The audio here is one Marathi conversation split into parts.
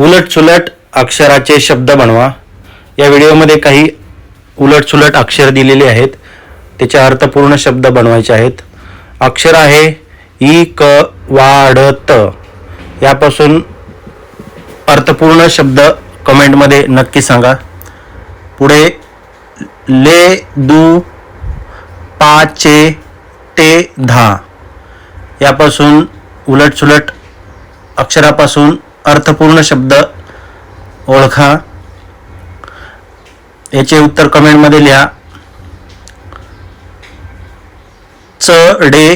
उलटसुलट अक्षराचे शब्द बनवा. या व्हिडिओमध्ये काही उलटसुलट अक्षर दिलेले आहेत. त्याचे अर्थपूर्ण शब्द बनवायचे आहेत. अक्षर आहे ई क वाढत यापासून अर्थपूर्ण शब्द कमेंटमध्ये नक्की सांगा. पुढे ले दू पाचे ते धा. यापासून उलटसुलट अक्षरापासून अर्थपूर्ण शब्द ओळखा. याचे उत्तर कमेंटमध्ये लिहा. च डे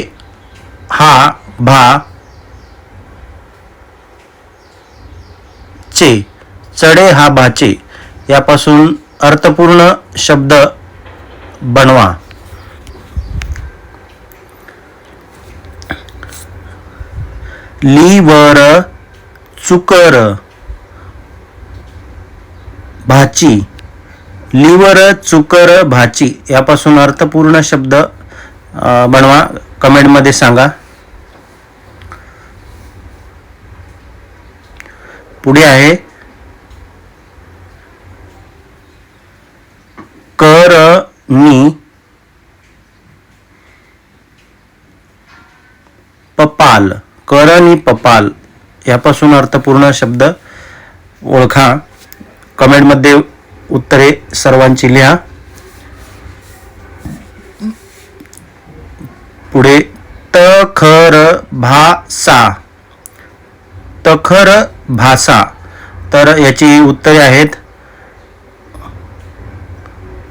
हा भा चे. चढे हा भाचे यापासून अर्थपूर्ण शब्द बनवा. लीवर चुकर भाची. लिवर चुकर भाची यापासून अर्थपूर्ण शब्द बनवा. कमेंटमध्ये सांगा. पुढे आहे. कर मी. पपाल. करणी पपाल. यापासून अर्थपूर्ण शब्द ओळखा. कमेंटमध्ये उत्तरे सर्वांची लिहा. पुढे तखर भासा. तखर भासा. तर याची उत्तरे आहेत.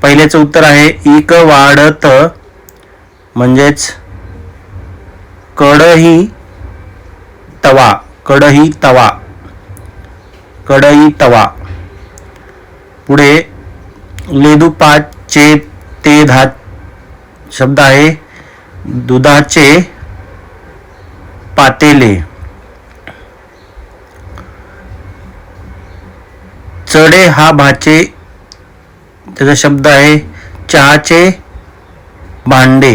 पहिल्याचं उत्तर आहे इक वाढत. म्हणजेच कडही तवा. कढई तवा. कडई तवा. पुढे लेदुपाचे ते धात शब्द आहे. दुधाचे पातेले. चढे हा भाचे त्याचा शब्द आहे. चहाचे भांडे.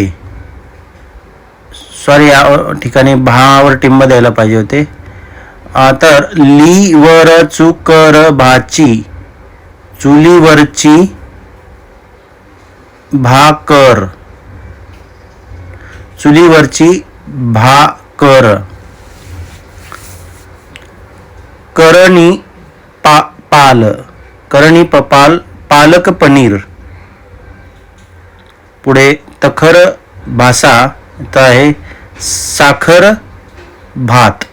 सॉरी या ठिकाणी भावर टिंब द्यायला पाहिजे होते. तर लीवर चुकर भाची चुलीवरची भाकर. चुलीवरची भाकर. करणी पा पाल. करणी पपाल पालक पनीर. पुढे तखर भासा तर आहे साखर भात.